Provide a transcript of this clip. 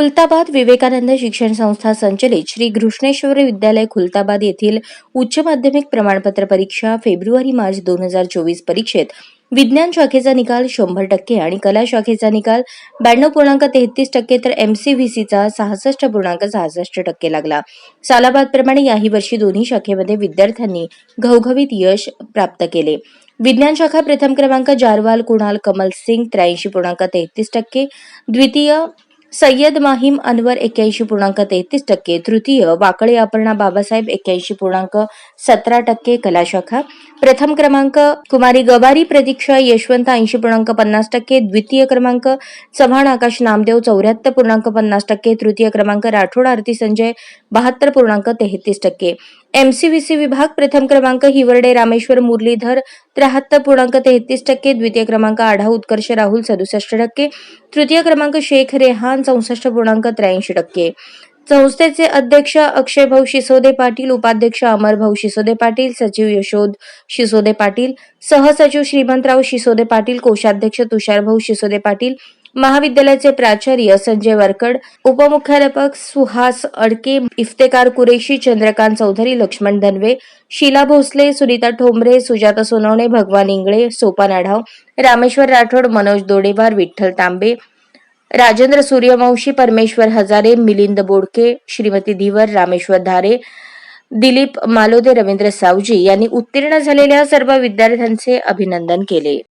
खुलताबाद विवेकानंद शिक्षण संस्था संचलित श्री घृष्णेश्वर विद्यालय खुलताबाद येथील उच्च माध्यमिक प्रमाणपत्र परीक्षा फेब्रुवारी मार्च दोन हजार चोवीस परीक्षेत विज्ञान शाखेचा निकाल शंभर टक्के आणि कला शाखेचा निकाल ब्याण्णव पूर्णांक तेहतीस टक्के तर एमसीव्हीसीचा सहासष्ट पूर्णांक सहासष्ट टक्के लागला. सालाबादप्रमाणे याही वर्षी दोन्ही शाखेमध्ये विद्यार्थ्यांनी घवघवीत यश प्राप्त केले. विज्ञान शाखा प्रथम क्रमांक जारवाल कुणाल कमल सिंग त्र्याऐंशी पूर्णांक तेहतीस टक्के. द्वितीय सय्यद माहीम अनवर एक्क्याऐंशी पूर्णांक तेहतीस टक्के तृतीय वाकळे अपर्णा बाबासाहेब एक्क्याऐंशी पूर्णांक सतरा टक्के कलाशाखा प्रथम क्रमांक कुमारी गबारी प्रतीक्षा यशवंत ऐंशी पूर्णांक पन्नास टक्के द्वितीय क्रमांक चव्हाण आकाश नामदेव चौऱ्याहत्तर पूर्णांक पन्नास टक्के तृतीय क्रमांक राठोड आरती संजय बहात्तर पूर्णांक तेहतीस टक्के. एमसीव्हीसी विभाग प्रथम क्रमांक हिवरडे रामेश्वर मुरलीधर त्र्याहत्तर पूर्णांक तेहतीस टक्के द्वितीय क्रमांक आढा उत्कर्ष राहुल सदुसष्ट टक्के तृतीय क्रमांक शेख रेहान चौसष्ट पूर्णांक त्र्याऐंशी टक्के. संस्थेचे अध्यक्ष अक्षय भाऊ शिसोदे पाटील उपाध्यक्ष अमर भाऊ शिसोदे पाटील सचिव यशोद शिसोदे पाटील सहसचिव श्रीमंतराव शिसोदे पाटील कोषाध्यक्ष तुषारभाऊ शिसोदे पाटील महाविद्यालयाचे प्राचार्य संजय वरकड उपमुख्याध्यापक सुहास अडके इफ्तेकार कुरेशी चंद्रकांत चौधरी लक्ष्मण धनवे शीला भोसले सुनीता ठोंबरे सुजाता सोनवणे भगवान इंगळे सोपान आढाव रामेश्वर राठोड मनोज दोडेवार विठ्ठल तांबे राजेंद्र सूर्यवंशी परमेश्वर हजारे मिलिंद बोडके श्रीमती धीवर रामेश्वर धारे दिलीप मालोदे रवींद्र सावजी यांनी उत्तीर्ण झालेल्या सर्व विद्यार्थ्यांचे अभिनंदन केले.